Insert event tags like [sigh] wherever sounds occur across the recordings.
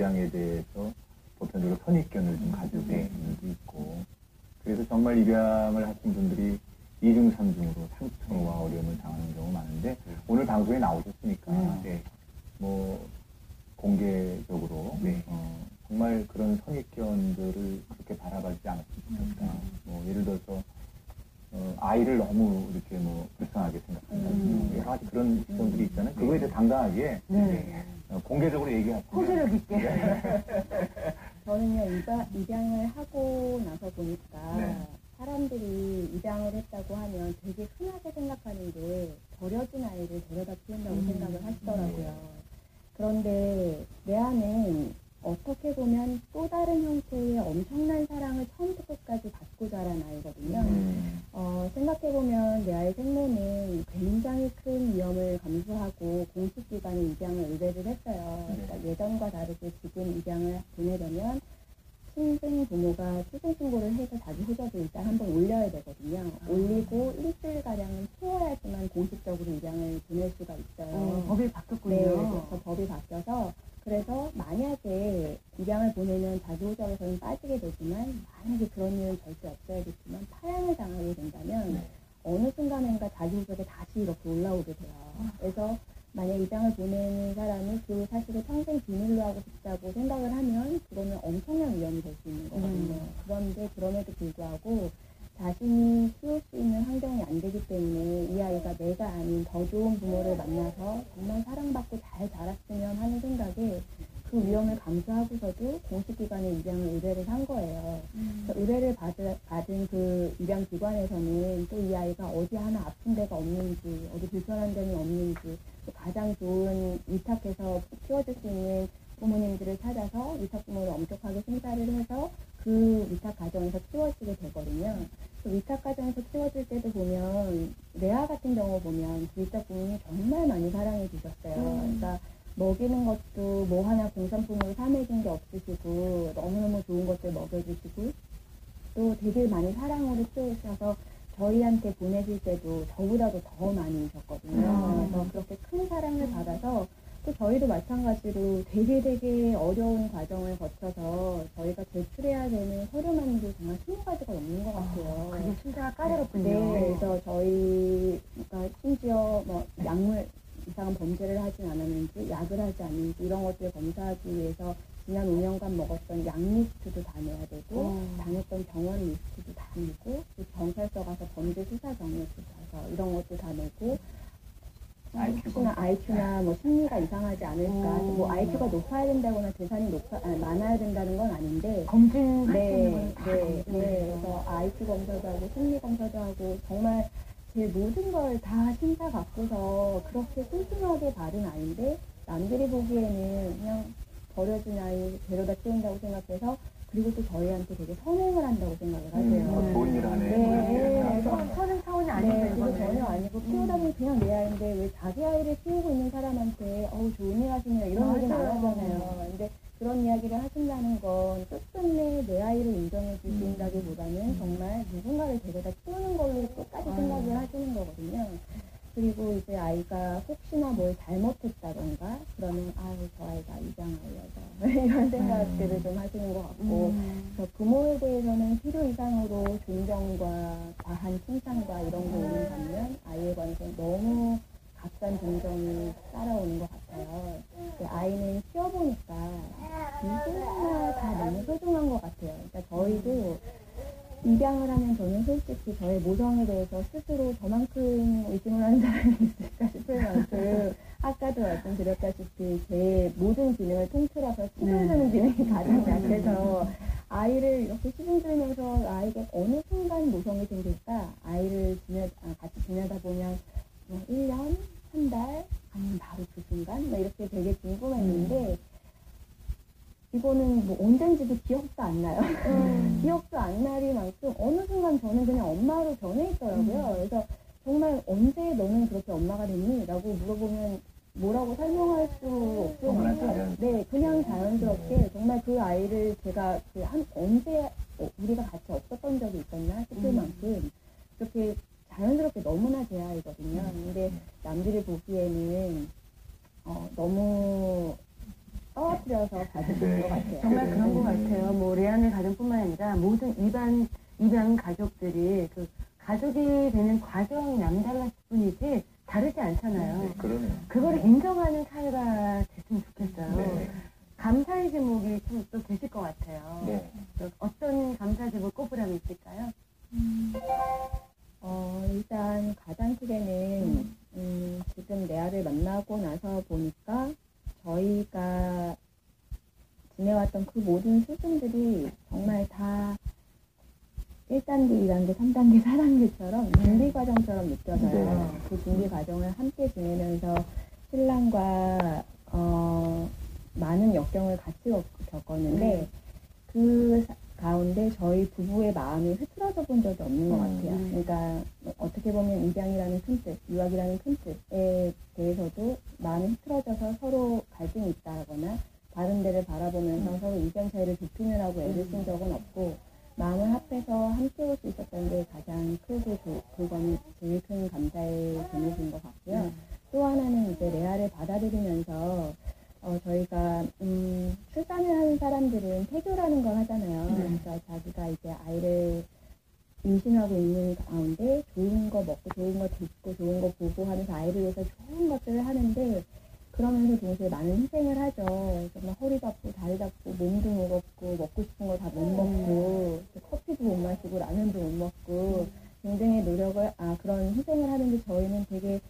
입양에 대해서 보편적으로 선입견을 좀 가지고 네. 있는 분들도 있고 그래서 정말 입양을 하신 분들이 이중 삼중으로 상처와 어려움을 당하는 경우가 많은데 네. 오늘 방송에 나오셨으니까 음, 네. 뭐 공개적으로 네. 어, 정말 그런 선입견들을 그렇게 바라봐주지 않았으면 좋겠다. 음. 뭐 예를 들어서 어, 아이를 너무 이렇게 뭐 불쌍하게 생각한다. 음. 여러 가지 그런 시선들이 있잖아요. 그거에 대해 당당하게 네. 어, 공개적으로 얘기하시면 호소력 있게. 네. [laughs] 저는요 입양, 입양을 하고 나서 보니까 네. 사람들이 입양을 했다고 하면 되게 흔하게 생각하는 게 버려진 아이를 데려다 키운다고 음. 생각을 하시더라고요. 그런데 내 안은 어떻게 보면 또 다른 형태의 엄청난 사랑을 처음부터 끝까지 받고 자란 아이거든요. 음. 어, 생각해보면 내 아이 생모는 굉장히 큰 위험을 감수하고 공식 기관에 입양을 의뢰를 했어요. 네. 그러니까 예전과 다르게 지금 입양을 보내려면 신생 부모가 출생 신고를 해서 자기 호적을 일단 한번 올려야 되거든요. 올리고 일주일 가량은 키워야지만 공식적으로 입양을 보낼 수가 있어요. 어, 법이 바뀌었군요. 네, 그래서 법이 바뀌어서 그래서 만약에 입양을 보내면 자기 호적에서는 빠지게 되지만 만약에 그런 일은 절대 없어야겠지만 파양을 당하게 된다면 네. 어느 순간인가 자기 호적에 다시 이렇게 올라오게 돼요. 그래서 만약 입양을 보내는 사람이 그 사실을 평생 비밀로 하고 싶다고 생각을 하면 그러면 엄청난 위험이 될 수 있는 거거든요. 음. 그런데 그럼에도 불구하고 자신이 키울 수 있는 환경이 안 되기 때문에 이 아이가 내가 아닌 더 좋은 부모를 만나서 정말 사랑받고 잘 자랐으면 하는 생각에 그 위험을 감수하고서도 공식기관에 입양을 의뢰를 한 그래서 의뢰를 받은, 받은 그 입양 기관에서는 또 이 아이가 어디 하나 아픈 데가 없는지, 어디 불편한 점이 없는지, 또 가장 좋은 위탁해서 키워줄 수 있는 부모님들을 찾아서 위탁 부모를 엄격하게 심사를 해서 그 위탁 과정에서 키워지게 되거든요. 그 위탁 과정에서 키워줄 때도 보면 레아 같은 경우 보면 기획자 부모님이 정말 많이 사랑해 주셨어요. 그러니까 먹이는 것도 뭐 하나 공산품으로 사먹인 게 없으시고 너무너무 좋은 것들 먹여주시고 또 되게 많이 사랑으로 키우셔서 저희한테 보내실 때도 저보다도 더 많이 주셨거든요. 음. 그래서 그렇게 큰 사랑을 받아서 또 저희도 마찬가지로 되게 되게 어려운 과정을 거쳐서 저희가 제출해야 되는 서류만도 정말 20가지가 넘는 것 같아요. 그게 심사가 까다롭군요. 네, 그래서 저희가 심지어 뭐 약물 이상한 범죄를 하진 않았는지 약을 하지 않는지 이런 것들을 검사하기 위해서 지난 5년간 먹었던 약 리스트도 다 내야 되고 어. 다녔던 병원 리스트도 다 내고 또 경찰서 가서 범죄 수사 경력도 가서 이런 것도 다 내고 IQ 혹시나 IQ나 뭐 심리가 이상하지 않을까 어. 뭐 IQ가 높아야 된다거나 재산이 높아 아, 많아야 된다는 건 아닌데 수 네, 네, 네. 해서. 그래서 IQ 검사도 하고 심리 검사도 하고 정말 제 모든 걸다 심사 받고서 그렇게 꼼꼼하게 받은 아이인데 남들이 보기에는 그냥 버려진 아이 데려다 키운다고 생각해서 그리고 또 저희한테 되게 선행을 한다고 생각을 하세요. 음, 좋은 일 하네. 네, 네. 그래서 선- 선행 차원이 아니죠, 네, 그거. 전혀 아니고 키우다 보면 그냥 내 아이인데 왜 자기 아이를 키우고 있는 사람한테 어우 좋은 일 하시네요 이런 얘기는 안. 하잖아요. 근데 그런 이야기를 하신다는 건 끝끝내 내 아이를 인정해 주신다기보다는 정말 누군가를 데려다 키우는 걸로. 생각을 하시는 거거든요. 그리고 이제 아이가 혹시나 뭘 잘못했다던가 그러면 아유 저 아이가 입양하려서 이런 생각들을 좀 하시는 것 같고 음. 그래서 부모에 대해서는 필요 이상으로 존경과 과한 칭찬과 이런 게 오는 반면 아이에 관해서 너무 값싼 존경이 따라오는 것 같아요. 근데 아이는 키워보니까 누구나 다 너무 소중한 것 같아요. 그러니까 저희도 입양을 하면 저는 솔직히 저의 모성에 대해서 스스로 저만큼 의심을 하는 사람이 있을까 싶을 만큼 아까도 말씀드렸다시피 제 모든 기능을 통틀어서 시중 주는 기능이 가장 약해서 아이를 이렇게 시중 들면서 아이가 어느 순간 모성이 생길까? 아이를 지내, 아, 같이 지내다 보면 뭐 1년, 한 달, 아니면 바로 그 순간? 뭐 이렇게 되게 궁금했는데 이거는 뭐 언젠지도 기억도 안 나요. [laughs] 기억도 안 나리만큼 어느 순간 저는 그냥 엄마로 변해 있더라고요. 그래서 정말 언제 너는 그렇게 엄마가 됐니? 라고 물어보면 뭐라고 설명할 수 없을 만큼. 네, 그냥 자연스럽게 정말 그 아이를 제가 그 한 언제 어, 우리가 같이 없었던 적이 있었나 싶을 음. 만큼 그렇게 자연스럽게 너무나 제 아이거든요. 음. 근데 남들이 보기에는 어, 너무 떨어뜨려서 가지고 있는 것 같아요. 정말 그런 것 음. 같아요. 뭐 레아의 가정뿐만 아니라 모든 입안 입양 가족들이 그 가족이 되는 과정이 남달랐을 뿐이지 다르지 않잖아요. 네, 그러네요. 그거를 인정하는 사회가 됐으면 좋겠어요. 네. 감사의 제목이 좀또 되실 것 같아요. 네. 그 어떤 감사 제목 꼽으라면 있을까요? 어, 일단 가장 크게는 음, 지금 레아를 만나고 나서 보니까 저희가 지내왔던 그 모든 수준들이 정말 다 1단계, 2단계, 3단계, 4단계처럼 준비 과정처럼 느껴져요. 네. 그 준비 과정을 함께 지내면서 신랑과 어, 많은 역경을 같이 겪- 겪었는데 네. 그 사- 가운데 저희 부부의 마음이 흐트러져 본 적이 없는 것 음. 같아요. 그러니까 어떻게 보면 입양이라는 큰 뜻, 유학이라는 큰 뜻에 대해서도 마음이 흐트러져서 서로 갈등이 있다거나 다른 데를 바라보면서 서로 의견 차이를 좁히느라고 애를 쓴 적은 없고 마음을 합해서 함께 올 수 있었던 게 가장 크고 조- 그거는 제일 큰 감사의 제목인 것 같고요. 또 하나는 이제 레아를 받아들이면서 어, 저희가 음, 출산을 하는 사람들은 태교라는 걸 하잖아요. 네. 그러니까 자기가 이제 아이를 임신하고 있는 가운데 좋은 거 먹고 좋은 거 듣고 좋은 거 보고 하면서 아이를 위해서 좋은 것들을 하는데 그러면서 동시에 많은 희생을 하죠. 정말 허리 잡고 다리 잡고 몸도 무겁고 먹고 싶은 거 다 못 먹고 커피도 못 마시고 라면도 못 먹고 굉장히 노력을 아 그런 희생을 하는데 저희는 되게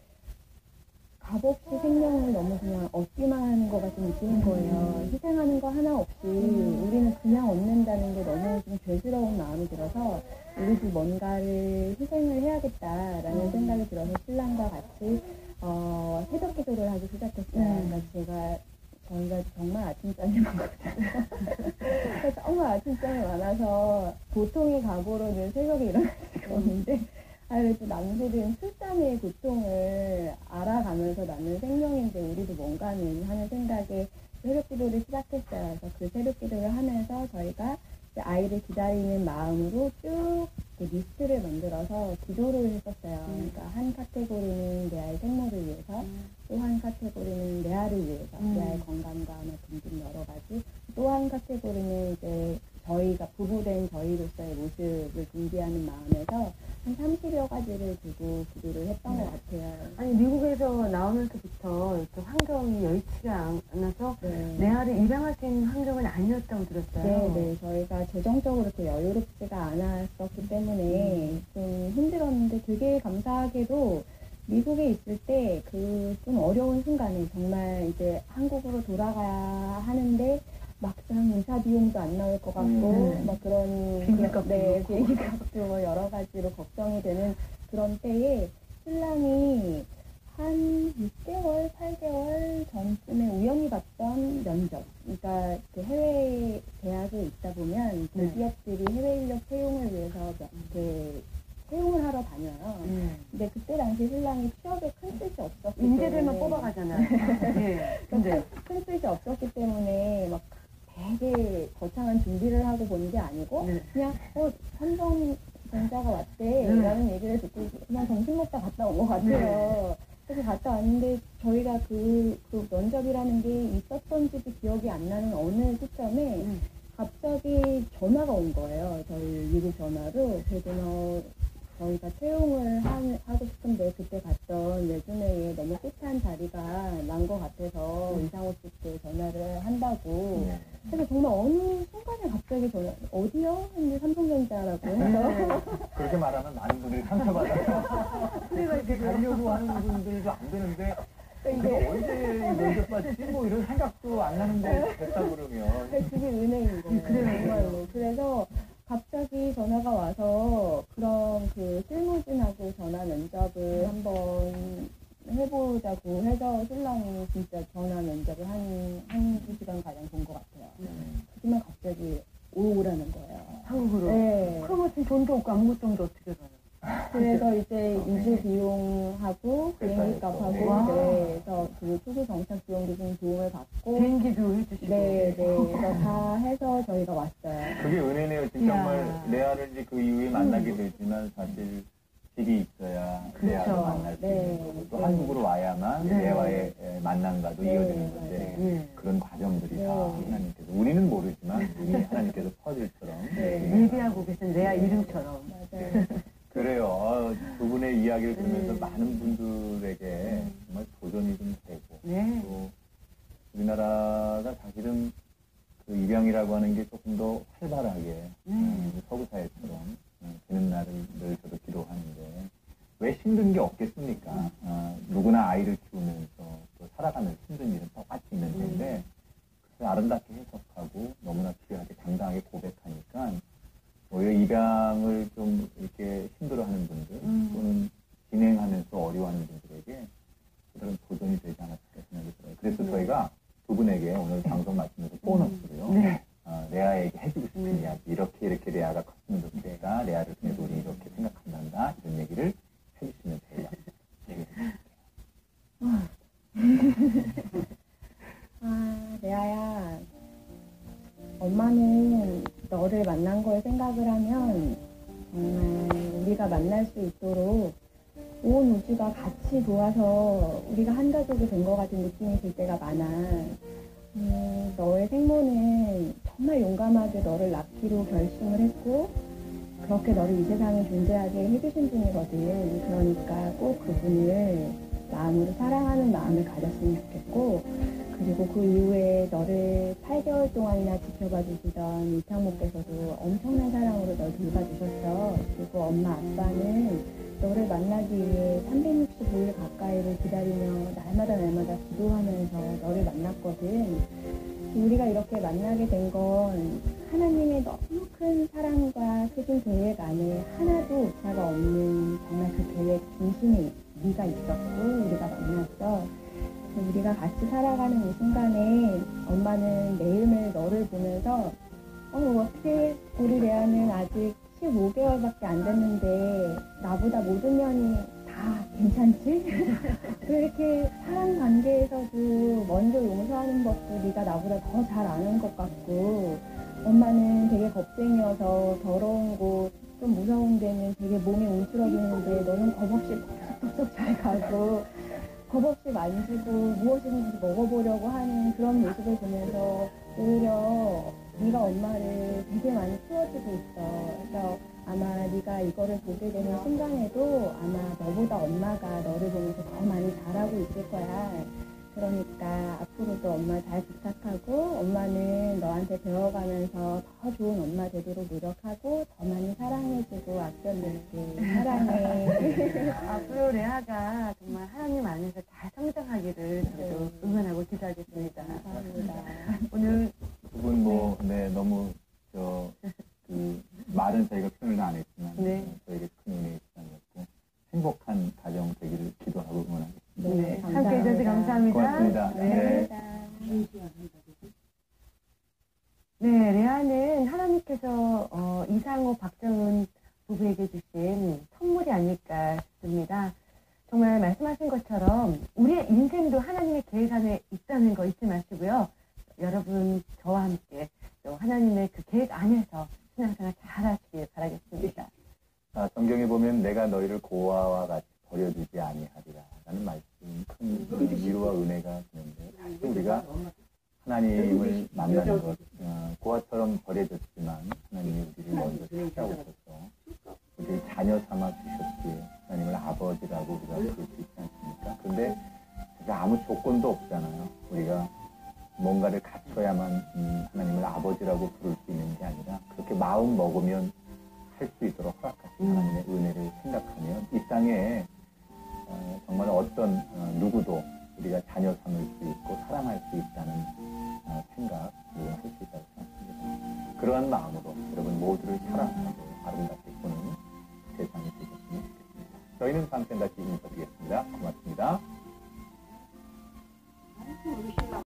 값없이 생명을 너무 그냥 얻기만 하는 것 같은 느끼는 거예요. 희생하는 거 하나 없이 우리는 그냥 얻는다는 게 너무 좀 죄스러운 마음이 들어서 우리도 뭔가를 희생을 해야겠다라는 생각이 들어서 신랑과 같이 어, 새벽 기도를 하기 시작했어요. 음. 그러니까 제가 저희가 정말 아침잠이 많거든요. 그래서 정말 아침잠이 많아서 보통의 각오로는 새벽에 일어날 수가 없는데 아, 그래도 남들은 출산의 고통을 알아가면서 나는 생명인데 우리도 뭔가는 하는 생각에 새벽 기도를 시작했어요. 그래서 그 새벽 기도를 하면서 저희가 아이를 기다리는 마음으로 쭉 리스트를 만들어서 기도를 했었어요. 음. 그러니까 한 카테고리는 내 아이 생모를 위해서, 또한 카테고리는 레아를 위해서, 음. 내 아이 건강과 뭐 등등 여러 가지, 또 한 카테고리는 이제 저희가 부부된 저희로서의 모습을 준비하는 마음에서 한 30여 가지를 두고 기도를 했던 네. 것 같아요. 아니 미국에서 나오면서부터 이렇게 환경이 여의치가 않아서 네. 레아를 입양할 수 있는 환경은 아니었다고 들었어요. 네, 네. 저희가 재정적으로 이렇게 여유롭지가 않았었기 때문에 좀 힘들었는데 되게 감사하게도 미국에 있을 때 그 좀 어려운 순간에 정말 이제 한국으로 돌아가야 하는데 막상 의사 비용도 안 나올 것 같고 음. 막 그런 비행기 그런- 값도 네, 그렇고. 비행기 값도 뭐 여러 가지로 걱정이 되는 그런 때에 신랑이 한 6개월, 8개월 전쯤에 우연히 봤던 면접. 그러니까 그 해외 대학에 있다 보면 네. 대기업들이 해외 인력 채용을 위해서 이렇게 채용을 하러 다녀요. 음. 근데 그때 당시 신랑이 취업에 큰 뜻이 없었기 인재들만 때문에 뽑아가잖아요. 예. 근데 큰 뜻이 없었기 때문에 막 되게 거창한 준비를 하고 본 게 아니고 네. 그냥 어 삼성 전자가 왔대 음. 라는 얘기를 듣고 그냥 점심 먹다 갔다 온 것 같아요. 그래서 갔다 왔는데 저희가 그, 그 면접이라는 게 있었던지도 기억이 안 나는 어느 시점에 음. 갑자기 전화가 온 거예요. 저희 미국 전화로. 그래서 너 저희가 채용을 하, 하고 싶은데 그때 갔던 레주메에 너무 핏한 자리가 난 것 같아서 음. 이상호 씨께 전화를 한다고. 네. 그래서 정말 어느 순간에 갑자기 전화, 어디요? 했는데 삼성전자라고 해서. [laughs] 그렇게 말하면 많은 분들이 상처받아요. 그래가 그렇게 가려고 하는 분들도 안 되는데 내가 언제 면접 받지 뭐 이런 생각도 안 나는데 됐다 그러면 그게 은혜인 거예요. 그래요. 정말로. 그래서 갑자기 전화가 와서 그런 그 실무진하고 전화 면접을 한번 해보자고 해서 신랑이 진짜 전화 면접을 한, 한 두 시간 가량 본 것 같아요. 하지만 갑자기 오라는 거예요. 한국으로. 네. 그러면 지금 돈도 없고 아무것도 없는데 어떻게 가요? 그래서 이제 어, 이주 네. 비용하고 비행기 값하고 와. 네, 그래서 그 투수 정착 비용도 좀 도움을 받고 비행기도 해주시고. 네, 네. 그래서 다 해서 저희가 왔어요. 그게 은혜네요. 진짜 이야. 정말 레아를 이제 그 이후에 만나게 되지만 사실 질이 있어야 그렇죠. 레아를 만날 수 네. 있는 거고 또 네. 한국으로 와야만 네. 레아와의 에, 만남과도 네, 이어지는 건데 예. 그런 과정들이 다 네. 하나님께서 우리는 모르지만 이미 하나님께서 퍼즐처럼 네. 예비하고 계신 레아 이름처럼. 맞아요. 그래요. 어, 두 분의 이야기를 들으면서 음. 많은 분들에게 정말 도전이 좀 되고 네. 또 우리나라가 사실은 그 입양이라고 하는 게 조금 더 활발하게 음, 서구 사회처럼 음, 되는 날을 늘 저도 기도하는데 왜 힘든 게 없겠습니까? 어, 누구나 아이를 키우면서 또 살아가는 힘든 일은 똑같이 있는 텐데 그래서 아름답게 해석하고 너무나 귀하게 당당하게 고백하니까 오히려 입양을 좀 이렇게 힘들어하는 분들 음. 또는 도와서 우리가 한 가족이 된 것 같은 느낌이 들 때가 많아. 음, 너의 생모는 정말 용감하게 너를 낳기로 결심을 했고 그렇게 너를 이 세상에 존재하게 해주신 분이거든. 그러니까 꼭 그분을 마음으로 사랑하는 마음을 가졌으면 좋겠고 그리고 그 이후에 너를 8개월 동안이나 지켜봐 주시던 이창모께서도 엄청난 사랑으로 널 돌봐주셨어. 그리고 엄마 아빠는 너를 만나기 위해 365일 가까이를 기다리며 날마다 날마다 기도하면서 너를 만났거든. 우리가 이렇게 만나게 된 건 하나님의 너무 큰 사랑과 크신 계획 안에 하나도 오차가 없는 정말 그 계획 중심에 네가 있었고 우리가 만났어. 우리가 같이 살아가는 이 순간에 엄마는 매일매일 너를 보면서 어 어떻게 우리 레아는 아직 15개월밖에 안 됐는데 나보다 모든 면이 다 괜찮지? 왜 이렇게 사람 관계에서도 먼저 용서하는 법도 네가 나보다 더 잘 아는 것 같고 엄마는 되게 겁쟁이여서 더러운 곳, 좀 무서운 데는 되게 몸이 움츠러드는데 너는 겁없이 톡톡톡 잘 가고 겁 없이 만지고 무엇이든지 먹어보려고 하는 그런 모습을 보면서 오히려 네가 엄마를 되게 많이 키워주고 있어. 그래서 아마 네가 이거를 보게 되는 순간에도 아마 너보다 엄마가 너를 보면서 더 많이 잘하고 있을 거야. 그러니까 앞으로도 엄마 잘 부탁하고 엄마는 너한테 배워가면서 더 좋은 엄마 되도록 노력하고 더 많이 사랑해주고 아껴줄게. 사랑해. [laughs] 앞으로 레아가 정말 하나님 안에서 잘 성장하기를 저도 네. 응원하고 기도하겠습니다. 감사합니다. 오늘 두분 뭐, 네, 너무, 저, 그, 말은 저희가 표현을 안 했지만, 네. 어, 저에게 큰 은혜의 시간이었고, 행복한 가정 되기를 기도하고 응원하겠습니다. 네, 함께 해주셔서 감사합니다. 고맙습니다. 네. 감사합니다. 네, 레아는 하나님께서 어, 이상호, 박정은 부부에게 주신 선물이 아닐까 싶습니다. 정말 말씀하신 것처럼 우리의 인생도 하나님의 계획 안에 있다는 거 잊지 마시고요. 여러분, 저와 함께 또 하나님의 그 계획 안에서 신앙생활 잘 하시길 바라겠습니다. 아, 성경에 보면 내가 너희를 고아와 같이 버려두지 아니하리라 라는 말씀 큰 위로와 은혜가 되는데 사실 우리가 하나님을 만나는 것 어, 고아처럼 버려졌지만 하나님이 우리를 먼저 찾아오셔서 우리를 자녀 삼아 주셨기에 하나님을 아버지라고 우리가 부를 수 있지 않습니까? 사실 아무 조건도 없잖아요. 우리가 뭔가를 갖춰야만 음, 하나님을 아버지라고 부를 수 있는 게 아니라 그렇게 마음 먹으면 할 수 있도록 허락하신 음. 하나님의 은혜를 생각하면 이 땅에 어, 정말 어떤 어, 누구도 우리가 자녀 삼을 수 있고 사랑할 수 있다는 어, 생각 우리가 할 수 있다고 생각합니다. 그러한 마음으로 여러분 모두를 사랑하고 아름답게 보는 세상이 되셨으면 좋겠습니다. 저희는 다음 시간 다시 인사드리겠습니다. 고맙습니다.